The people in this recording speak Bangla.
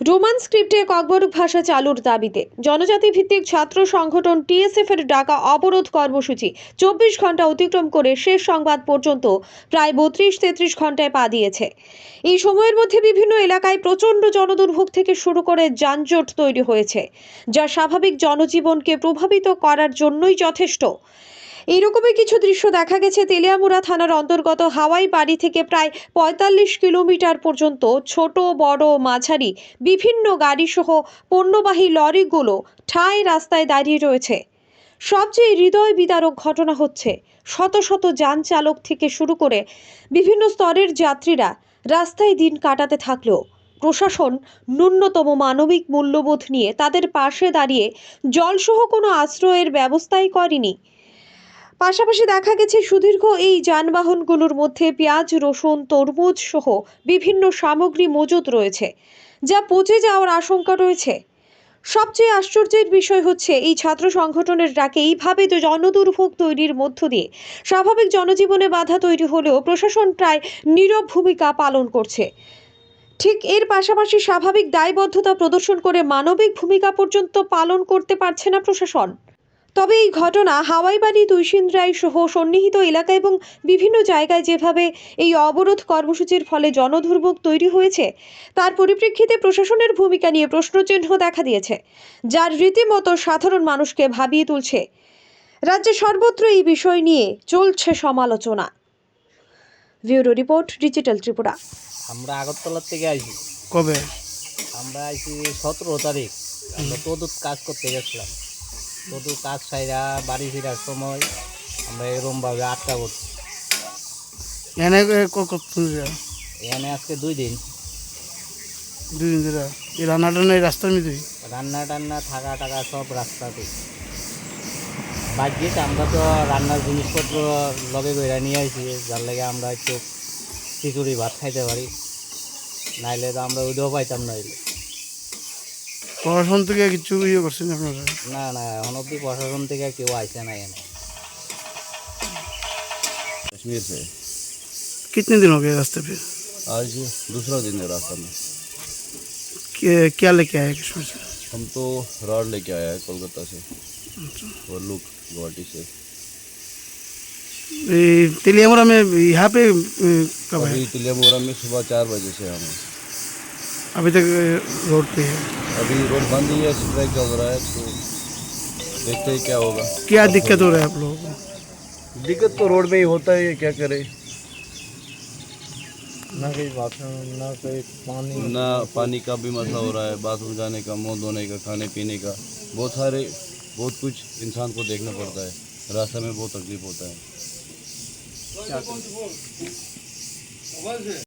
রোমান স্ক্রিপ্টে ককবরক ভাষা চালুর দাবিতে জনজাতি ভিত্তিক ছাত্র সংগঠন টিএসএফ এর ডাকা অবরোধ কর্মসূচি চব্বিশ ঘণ্টা অতিক্রম করে শেষ সংবাদ পর্যন্ত প্রায় বত্রিশ তেত্রিশ ঘন্টায় পা দিয়েছে। এই সময়ের মধ্যে বিভিন্ন এলাকায় প্রচণ্ড জনদুর্ভোগ থেকে শুরু করে যানজট তৈরি হয়েছে, যা স্বাভাবিক জনজীবনকে প্রভাবিত করার জন্যই যথেষ্ট। এইরকমই কিছু দৃশ্য দেখা গেছে তেলিয়ামুড়া থানার অন্তর্গত হাওয়াই বাড়ি থেকে প্রায় পঁয়তাল্লিশ কিলোমিটার পর্যন্ত ছোট, বড় মাঝারি বিভিন্ন গাড়িসহ পণ্যবাহী লরিগুলো ঠায় রাস্তায় দাঁড়িয়ে রয়েছে। সবচেয়ে হৃদয় বিদারক ঘটনা হচ্ছে, শত শত যান চালক থেকে শুরু করে বিভিন্ন স্তরের যাত্রীরা রাস্তায় দিন কাটাতে থাকলেও প্রশাসন ন্যূনতম মানবিক মূল্যবোধ নিয়ে তাদের পাশে দাঁড়িয়ে জলসহ কোনো আশ্রয়ের ব্যবস্থাই করেনি। পাশাপাশি দেখা গেছে সুদীর্ঘ এই যানবাহনগুলোর মধ্যে পেঁয়াজ, রসুন, তরমুজ সহ বিভিন্ন সামগ্রী মজুত রয়েছে, যা পচে যাওয়ার আশঙ্কা রয়েছে। সবচেয়ে আশ্চর্যের বিষয় হচ্ছে, এই ছাত্র সংগঠনের ডাকে এইভাবে তো জনদুর্ভোগ তৈরির মধ্য দিয়ে স্বাভাবিক জনজীবনে বাধা তৈরি হলেও প্রশাসন প্রায় নীরব ভূমিকা পালন করছে। ঠিক এর পাশাপাশি স্বাভাবিক দায়বদ্ধতা প্রদর্শন করে মানবিক ভূমিকা পর্যন্ত পালন করতে পারছে না প্রশাসন। তবে এই ঘটনা হাওয়াইবাড়ি তুইসিন্দ্রাই সহ সন্নিহিত এলাকা এবং বিভিন্ন জায়গায় যেভাবে এই অবরোধ কর্মসূচির ফলে জনদুর্ভোগ তৈরি হয়েছে তার পরিপ্রেক্ষিতে প্রশাসনের ভূমিকা নিয়ে প্রশ্নচিহ্ন দেখা দিয়েছে যার রীতিমতো সাধারণ মানুষকে ভাবিয়ে তুলছে। রাজ্যে সর্বত্র এই বিষয় নিয়ে চলছে সমালোচনা। Bureau report digital Tripura. আমরা আগরতলার থেকে আইছি। কবে? আমরা আইছি সতেরো তারিখ। আমরা তদুত কাজ করতে গেছিলাম। তদু কাজ সাইরা বাড়ি ফেরার সময় আমরা এরমভাবে আটকা করছি এনে এখানে আজকে দুই দিন। দুই দিন ধরে? এই রান্না টান্না এই রাস্তার মধ্যে রান্না টান্না থাকা টাকা সব রাস্তাতে। বাকিতে আমরা তো রান্নার জিনিসপত্র লগে করে নিয়ে আইছি যার লাগে আমরা একটু খিচুড়ি ভাত খাইতে পারি। নাইলে তো আমরা ওইটাও পাইতাম নাইলে প্রশাসন থেকে কিছু ইয়ে করছেন আপনারা না না এখন অব্দি প্রশাসন থেকে কেউ আইসে না এখানে कश्मीर से कितने दिन हो गए रास्ते पे आज दूसरा दिन है रास्ता में क्या- क्या लेके आए कश्मीर से हम तो रॉड लेके आया है कोलकाता से और लुक गुवाहाटी से ये तेलियामुरा में यहाँ पे ए, कब है अभी तिलियामोरा में सुबह चार बजे से हम हैं। अभी तक रोड पे है। अभी रोड बंद ही है स्ट्राइक चल रहा है तो देखते हैं क्या होगा। क्या दिक्कत हो रहा है आप लोगों को? दिक्कत तो रोड में ही होता है क्या करे? ना कोई बाथरूम ना कोई पानी। ना पानी का भी मसला हो रहा है बाथरूम जाने का मुँह धोने का खाने पीने का। बहुत सारे बहुत कुछ इंसान को देखना पड़ता है रास्ते में बहुत तकलीफ़ होता है।